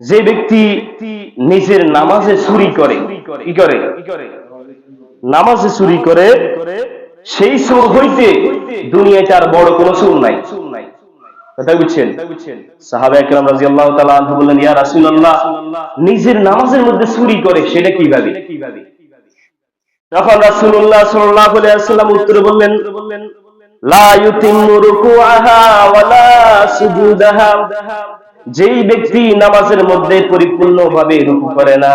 যে ব্যক্তি নিজের নামাজে চুরি করে, কি করে? নামাজে চুরি করে, সেই সুর হইতে দুনিয়ায় তার বড় কোনো সুর নাই। বললেন নিজের নামাজের মধ্যে চুরি করে, সেটা কীভাবে? তখন ওয়াসাল্লাম উত্তরে বললেন সুজুদাহা। যেই ব্যক্তি নামাজের মধ্যে পরিপূর্ণভাবে রুকু করে না,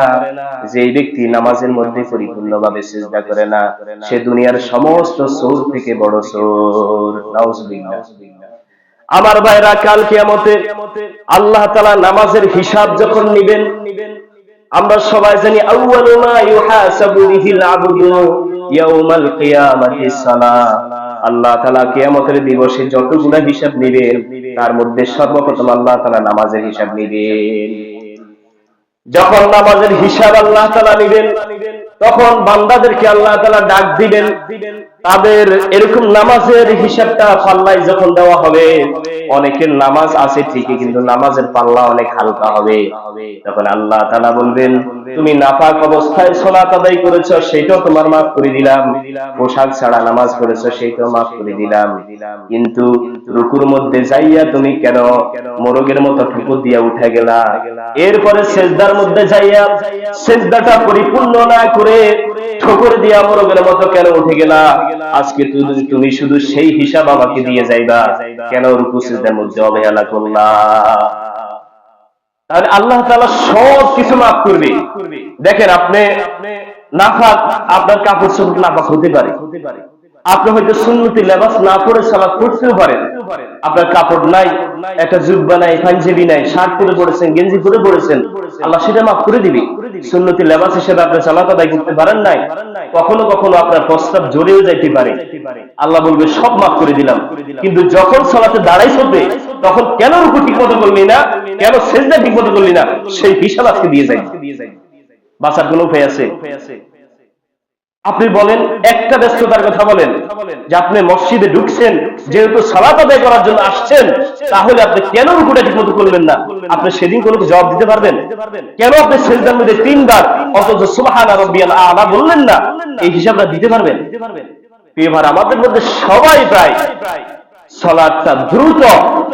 যেই ব্যক্তি নামাজের মধ্যে পরিপূর্ণভাবে সিজদা করে না, সে দুনিয়ার সমস্ত সোর থেকে বড় সোর। আমার ভাইরা, কাল কিয়ামতে আল্লাহ তালা নামাজের হিসাব যখন নিবেন, আমরা সবাই জানি, আউয়ালু মা ইউহাসাবু বিহিল আবদু ইয়াউমাল কিয়ামাতি সালাহ আল্লাহ তালা কেয়ামতের দিবসে যতগুলা হিসাব নিবেন, তার মধ্যে সর্বপ্রথম আল্লাহ তালা নামাজের হিসাব নিবেন। যখন নামাজের হিসাব আল্লাহ তালা নেবেন, তখন বান্দাদেরকে আল্লাহ তালা ডাক দিবেন। তাদের এরকম নামাজের হিসাবটা পাল্লায় যখন দেওয়া হবে, অনেকের নামাজ আছে ঠিকই, কিন্তু নামাজের পাল্লা অনেক হালকা হবে। তখন আল্লাহ তাআলা বলবেন, তুমি নাপাক অবস্থায় সালাত আদায় করেছ, সেটাও তোমার মাফ করে দিলাম। পোশাক ছাড়া নামাজ পড়েছো, সেটাও মাফ করে দিলাম। কিন্তু রুকুর মধ্যে যাইয়া তুমি কেন মোরগের মতো ঠুকুর দিয়া উঠে গেলা? এরপরে সেজদার মধ্যে যাইয়া সেজদাটা পরিপূর্ণ না করে ঠোকর দিয়া মোরগের মতো কেন উঠে গেলা? আজকে তুমি তুমি শুধু সেই হিসাব আমাকে দিয়ে যাইবা, কেন রুকু সেজদার মধ্যে অবহেলা করলা? তাহলে আল্লাহ তাআলা সব কিছু মাফ করবে। দেখেন আপনি নাফাক, আপনার কাপড় চোপড় নাফাক হতে পারে। আপনি হয়তো সুন্নতি লেবাস না পরে সালাত করতেও পারেন। আপনার কাপড় নাই, একটা জুব্বা নাই, পাঞ্জাবি নাই, শার্ট পরে পড়েছেন, গেঞ্জি পরে পড়েছেন, আল্লাহ সেটা মাফ করে দিবে। সুন্নতি লেবাস হিসেবে আপনি সালাত আদায় করতে পারেন নাই, কখনো কখনো আপনার প্রস্তাব জোরেও যাইতে পারে। আল্লাহ বলবে, সব মাফ করে দিলাম। কিন্তু যখন সালাতে দাঁড়াই হবে তখন কেন রুকু ঠিক মতো করলি না? কেন সেজদা ঠিক মতো করলি না? সেই বিশাল আজকে দিয়ে যাই। বাঁচার কোনো উপায় আছে? আপনি বলেন, একটা ব্যস্ততার কথা বলেন, যে আপনি মসজিদে ঢুকছেন, যেহেতু সালাত আদায় করার জন্য আসছেন, তাহলে আপনি কেন রুকুটা ঠিক মতো করবেন না? আপনি সেদিন কোনো জবাব দিতে পারবেন? কেন আপনি সেজদার মধ্যে তিনবার, অথচ সুবহানা রাব্বিয়াল আলা বললেন না? এই হিসাবটা দিতে পারবেন? এবার আমাদের মধ্যে সবাই প্রায় সলাদটা দ্রুত,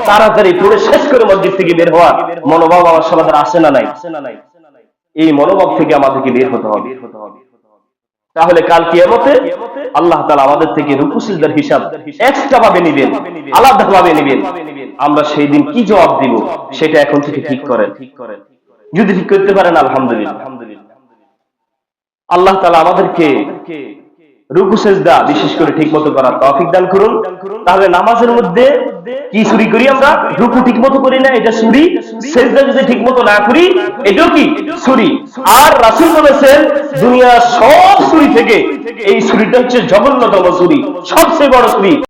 তাড়াতাড়ি পড়ে শেষ করে মসজিদ থেকে বের হওয়া মনোভাব আমার সমাজের আসে না নাই? এই মনোভাব থেকে আমাদেরকে বের হতে হবে। তাহলে কাল কিয়ামতে আল্লাহ তাআলা আমাদের থেকে রুকুসিলদার হিসাব এক্সট্রা ভাবে নেবেন আলাদা ভাবে নেবেন। আমরা সেই দিন কি জবাব দিব সেটা এখন থেকে ঠিক করেন। যদি ঠিক করতে পারেন, আলহামদুলিল্লাহ। আল্লাহ তাআলা আমাদেরকে রুকু সেজদা বিশেষ করে ঠিক মতো করার তৌফিক দান করুন। তাহলে নামাজের মধ্যে কি চুরি করি আমরা? রুকু ঠিক মতো করি না, এটা চুরি। সেজদা যদি ঠিক মতো না করি, এটাও কি? চুরি। আর রাসুল বলেছেন দুনিয়া সব চুরি থেকে এই চুরিটা হচ্ছে জঘন্যতম চুরি, সবচেয়ে বড় চুরি।